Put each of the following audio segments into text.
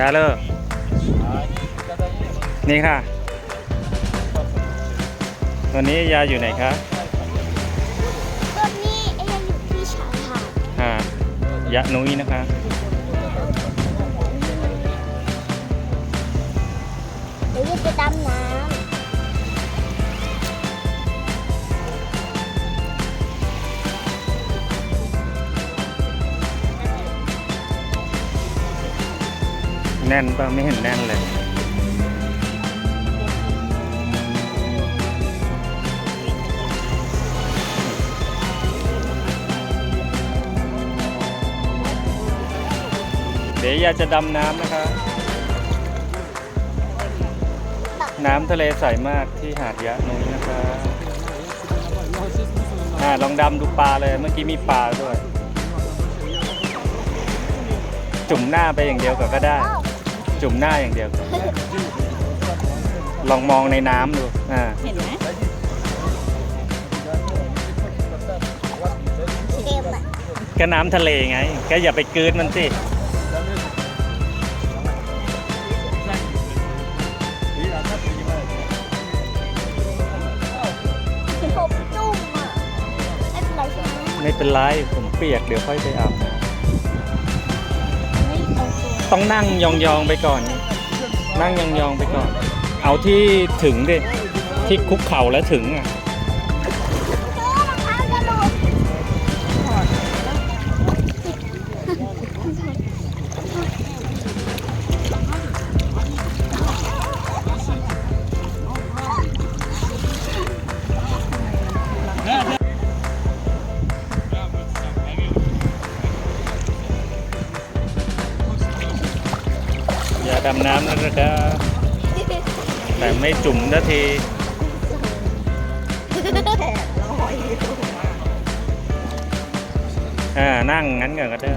ยาเลิกนี่ค่ะตอนนี้ยาอยู่ไหนคะตอนนี้เอ็นอยู่ที่ชายหาดหาดยะนุ้ยนะคะเดี๋ยวจะดำน้ แน่นป่ะไม่เห็นแน่นเลย เดี๋ยวอยากจะดำน้ำนะคะ น้ำทะเลใสมากที่หาดยะนุ้ยนะคะอ่าลองดำดูปลาเลยเมื่อกี้มีปลาด้วย จุ่มหน้าไปอย่างเดียวก็ได้ จุ่มหน้าอย่างเดียวก่อนลองมองในน้ำดูอ่าเห็นไหมำเต็มอะก็น้ำทะเลไง ก็อย่าไปกลืนมันสิผมจุ่มอะไม่เป็นไรใช่ไหมไม่เป็นไรผมเปียกเดี๋ยวค่อยไปอาบน้ไม่เอา ต้องนั่งยองๆไปก่อน นั่งยองๆไปก่อน เอาที่ถึงดิ ที่คุกเข่าแล้วถึงอะ น้ำแล้วนะครับแต่ไม่จุ่มนาทีอ่านั่งงั้นก่อนก็ได้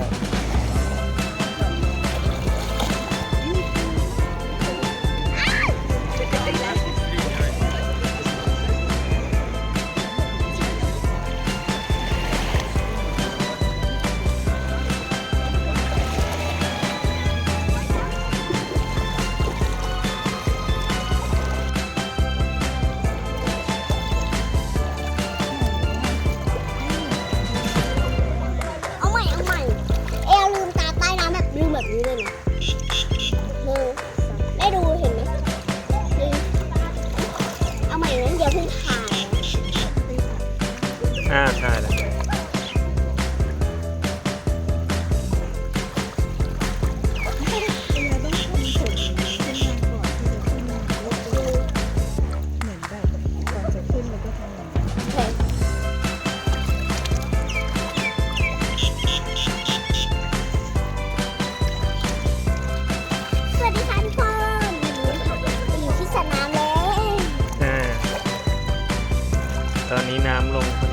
อ่าใช่แล้วเหมือนแบบก่อนจะขึ้นมันก็ทำอย่างนี้สวัสดีค่ะทุกคนอยู่ที่สนามแล้ว อ่าตอนนี้น้ำลงพอดี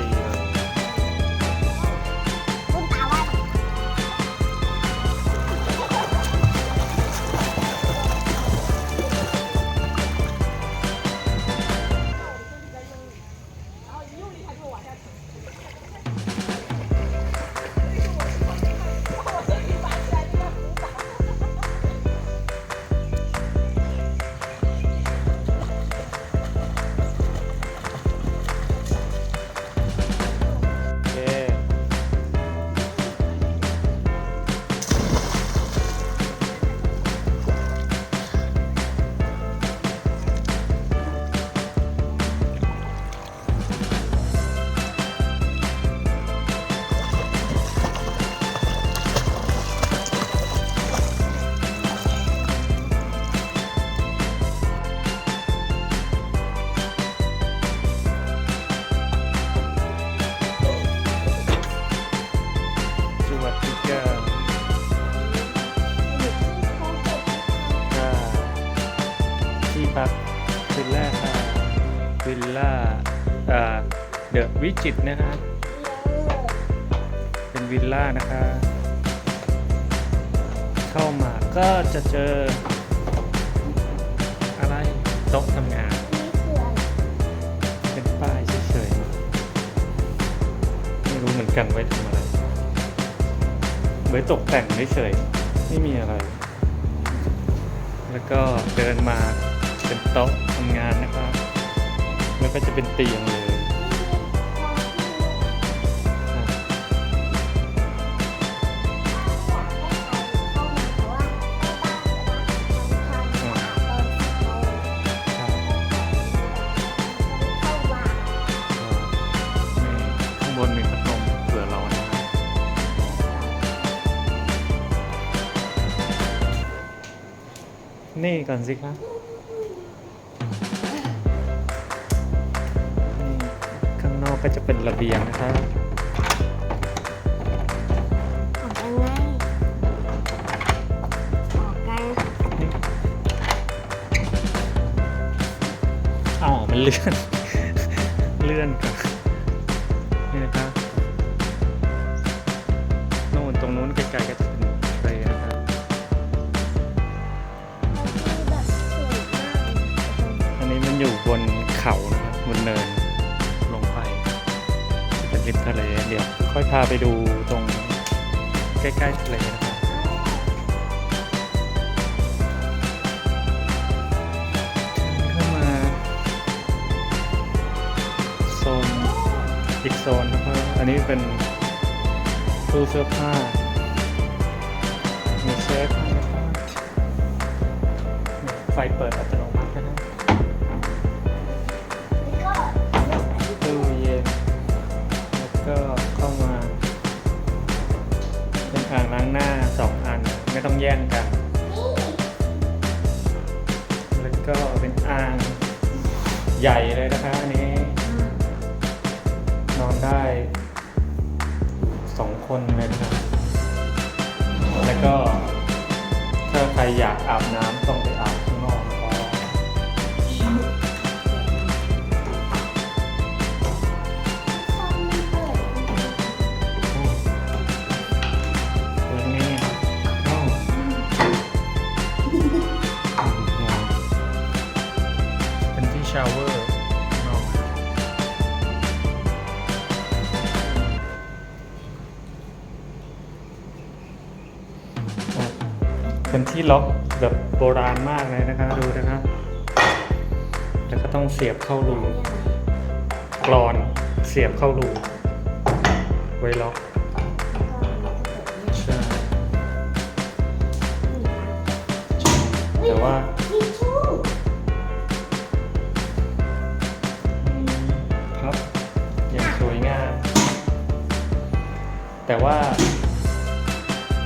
วิจิตนะคะเป็นวิลล่านะคะเข้ามาก็จะเจอ อะไรโต๊ะทำงาน เป็นป้ายเฉยๆ ไม่รู้เหมือนกันไว้ทำอะไร ไว้ตกแต่งเฉยๆ ไม่มีอะไร แล้วก็เดินมาเป็นโต๊ะทำงานนะครับ แล้วก็จะเป็นเตียงเลย นี่ก่อนสิครับนี่ข้างนอกก็จะเป็นระเบียงนะครับออกยังไงออกไงอ๋อมันเลื่อน เลื่อนครับนี่นะครับโน่นตรงนู้นไกลๆก็จะ นะคนเนินลงไปเป็นริมทะเลเดี๋ยวค่อยพาไปดูตรงใกล้ๆทะเลนะครับเข้ามาโซนอีกโซนนะครับอันนี้เป็นตู้เสื้อผ้ามีเซฟให้นะครับไฟเปิดอัตโนมัติ ไม่ต้องแย่งกัน แล้วก็เป็นอ่างใหญ่เลยนะคะอันนี้ นอนได้สองคนเลยนะครับแล้วก็ถ้าใครอยากอาบน้ำต้องไปอาบ ชาวเวอร์ข้างนอกอะเป็นที่ล็อกแบบโบราณมากเลยนะคะดูนะคะแล้วก็ต้องเสียบเข้ารูกรอนเสียบเข้ารูไว้ล็อกใช่แต่ว่า แต่ว่า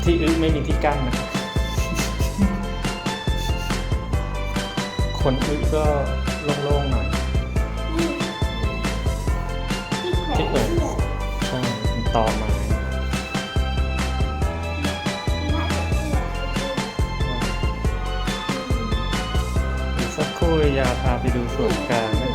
ที่อึไม่มีที่กั้นนะคนอึก็โล่งๆหน่อยที่แขวนใช่เป็นตอไม้สักครู่ยาพาไปดูส่วนกลาง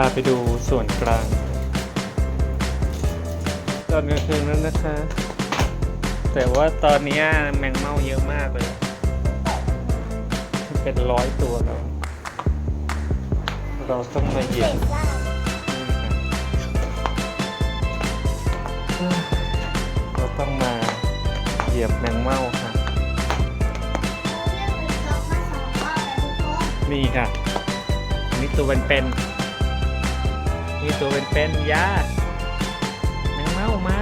พาไปดูส่วนกลางตอนกลางคืนนั้นนะคะ แต่ว่าตอนเนี้ยแมงเม่าเยอะมากเลย เป็นร้อยตัวแล้ว เราต้องมาเหยียบเราต้องมาเหยียบแมงเม่าค่ะ นี่ค่ะนี่ตัวเป็นๆ นี่ตัวเป็นๆยาแมงเมามา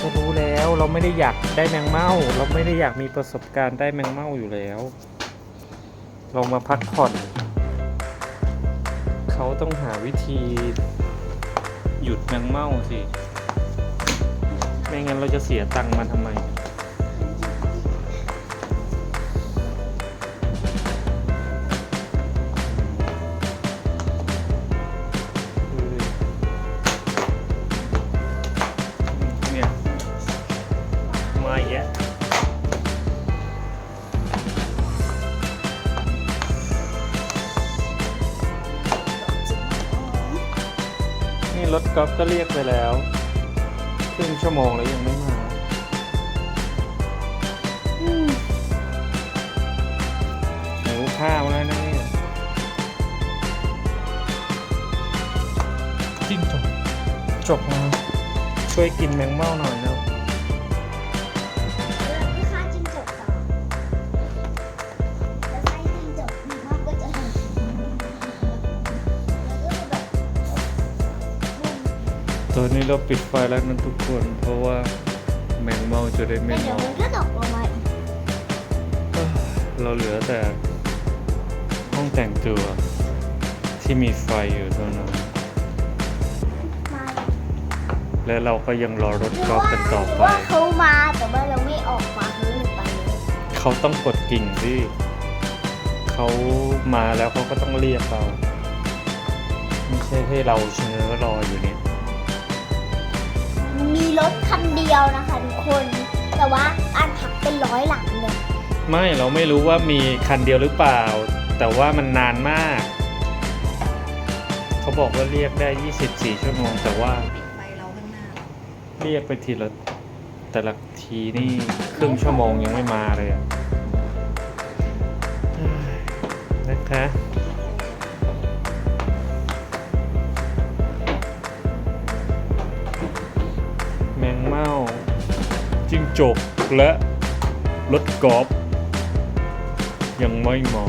ก็รู้แล้วเราไม่ได้อยากได้แมงเม่า เราไม่ได้อยากมีประสบการณ์ได้แมงเม่าอยู่แล้ว เรามาพักผ่อน เขาต้องหาวิธี หยุดแมงเม่าสิ ไม่งั้นเราจะเสียตังค์มาทำไม รถกอล์ฟก็เรียกไปแล้วครึ่งชั่วโมงแล้วยังไม่มาหิวข้าวแล้วนะเนี่ยจิ้งจบจบมาช่วยกินแมงเม่าหน่อยนะ อนนี้เราปิดไฟแล้วนะทุกคน เพราะว่าแมงเม่าจะได้ไม่แต่เดี๋ยวเมามันก็ตกลงมาอีกเราเหลือแต่ห้องแต่งตัวที่มีไฟอยู่เท่านั้น มาและเราก็ยังรอรถหรือกอล์ฟว่ากันต่อหรือไป ว่าเขามาแต่ว่าเราไม่ออกมาเขาเลยไปเลยเขาต้องกดกิ่งสิเขามาแล้วเขาก็ต้องเรียกเรา ไม่ใช่ให้เราเชงอรออยู่เนี่ย ดียวนะคะทุกคน แต่ว่าบ้านพักเป็นร้อยหลังเลยไม่เราไม่รู้ว่ามีคันเดียวหรือเปล่า แต่ว่ามันนานมาก เขาบอกว่าเรียกได้ 24 ชั่วโมง แต่ว่าไฟเราข้างหน้าเรียกไปทีละแต่ละทีนี่ครึ่งชั่วโมงยังไม่มาเลยอะเฮ้ยนะคะ จกและรถกอล์ฟยังไม่มา